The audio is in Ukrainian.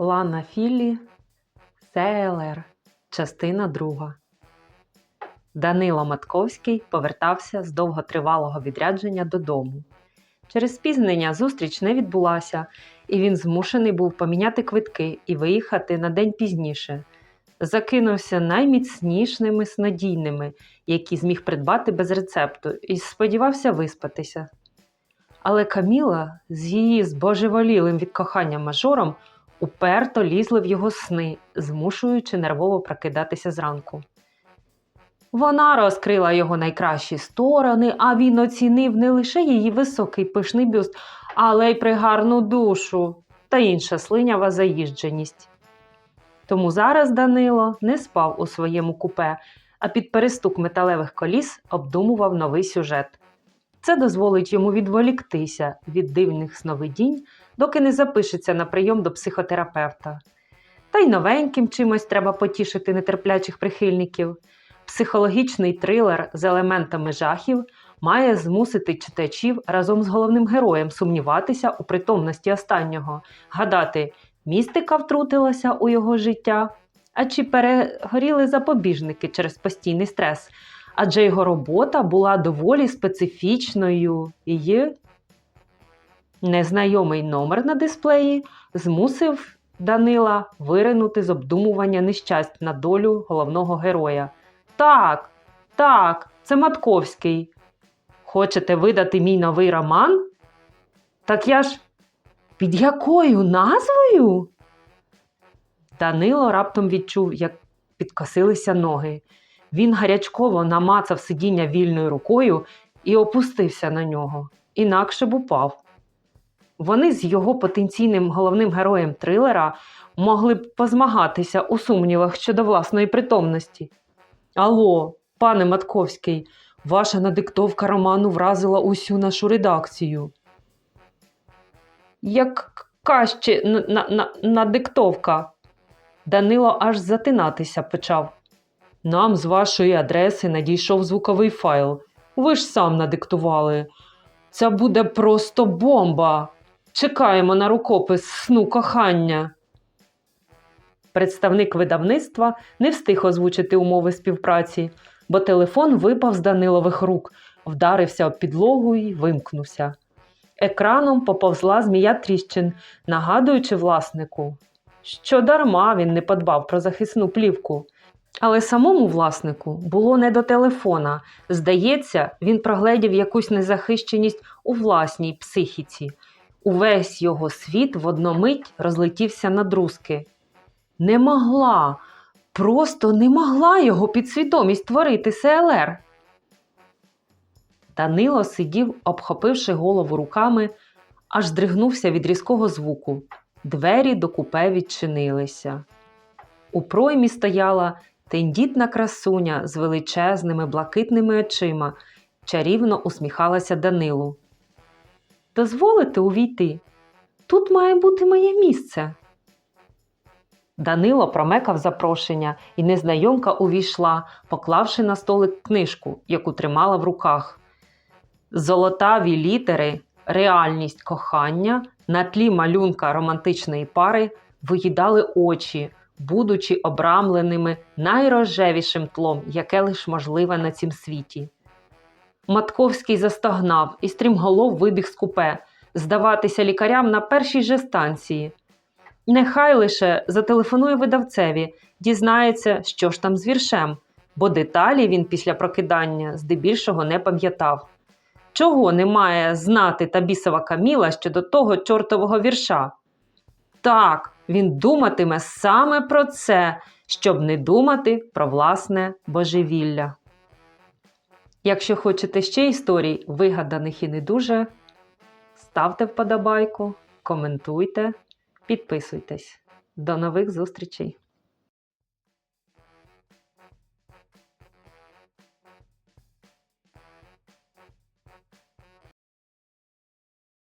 Лана Філлі, СЛР, частина друга. Данило Матковський повертався з довготривалого відрядження додому. Через спізнення зустріч не відбулася, і він змушений був поміняти квитки і виїхати на день пізніше. Закинувся найміцнішими снодійними, які зміг придбати без рецепту, і сподівався виспатися. Але Каміла з її збожеволілим від кохання мажором уперто лізли в його сни, змушуючи нервово прокидатися зранку. Вона розкрила його найкращі сторони, а він оцінив не лише її високий пишний бюст, але й пригарну душу та інша слинява заїждженість. Тому зараз Данило не спав у своєму купе, а під перестук металевих коліс обдумував новий сюжет. Це дозволить йому відволіктися від дивних сновидінь, доки не запишеться на прийом до психотерапевта. Та й новеньким чимось треба потішити нетерплячих прихильників. Психологічний трилер з елементами жахів має змусити читачів разом з головним героєм сумніватися у притомності останнього, гадати, містика втрутилася у його життя, а чи перегоріли запобіжники через постійний стрес, адже його робота була доволі специфічною і незнайомий номер на дисплеї змусив Данила виринути з обдумування нещасть на долю головного героя. Так, так, це Матковський. Хочете видати мій новий роман? Так я ж під якою назвою? Данило раптом відчув, як підкосилися ноги. Він гарячково намацав сидіння вільною рукою і опустився на нього, інакше б упав. Вони з його потенційним головним героєм трилера могли б позмагатися у сумнівах щодо власної притомності. Алло, пане Матковський, ваша надиктовка роману вразила усю нашу редакцію. Яка ще н- на- на- надиктовка? Данило аж затинатися почав. Нам з вашої адреси надійшов звуковий файл. Ви ж сам надиктували. Це буде просто бомба. Чекаємо на рукопис сну кохання. Представник видавництва не встиг озвучити умови співпраці, бо телефон випав з Данилових рук, вдарився об підлогу і вимкнувся. Екраном поповзла змія тріщин, нагадуючи власнику, що дарма він не подбав про захисну плівку. Але самому власнику було не до телефона. Здається, він прогледів якусь незахищеність у власній психіці. Увесь його світ в одномить розлетівся на друзки. Не могла, просто не могла його підсвідомість творити СЛР. Данило сидів, обхопивши голову руками, аж здригнувся від різкого звуку. Двері до купе відчинилися. У проймі стояла тендітна красуня з величезними блакитними очима, чарівно усміхалася Данилу. Дозволите увійти? Тут має бути моє місце. Данило промекав запрошення, і незнайомка увійшла, поклавши на столик книжку, яку тримала в руках. Золотаві літери, реальність кохання на тлі малюнка романтичної пари виїдали очі, будучи обрамленими найрожевішим тлом, яке лиш можливе на цім світі. Матковський застогнав і стрімголов вибіг з купе, здаватися лікарям на першій же станції. Нехай лише зателефонує видавцеві, дізнається, що ж там з віршем, бо деталі він після прокидання здебільшого не пам'ятав. Чого не має знати та бісова Каміла щодо того чортового вірша? Так, він думатиме саме про це, щоб не думати про власне божевілля. Якщо хочете ще історій, вигаданих і не дуже, ставте вподобайку, коментуйте, підписуйтесь. До нових зустрічей!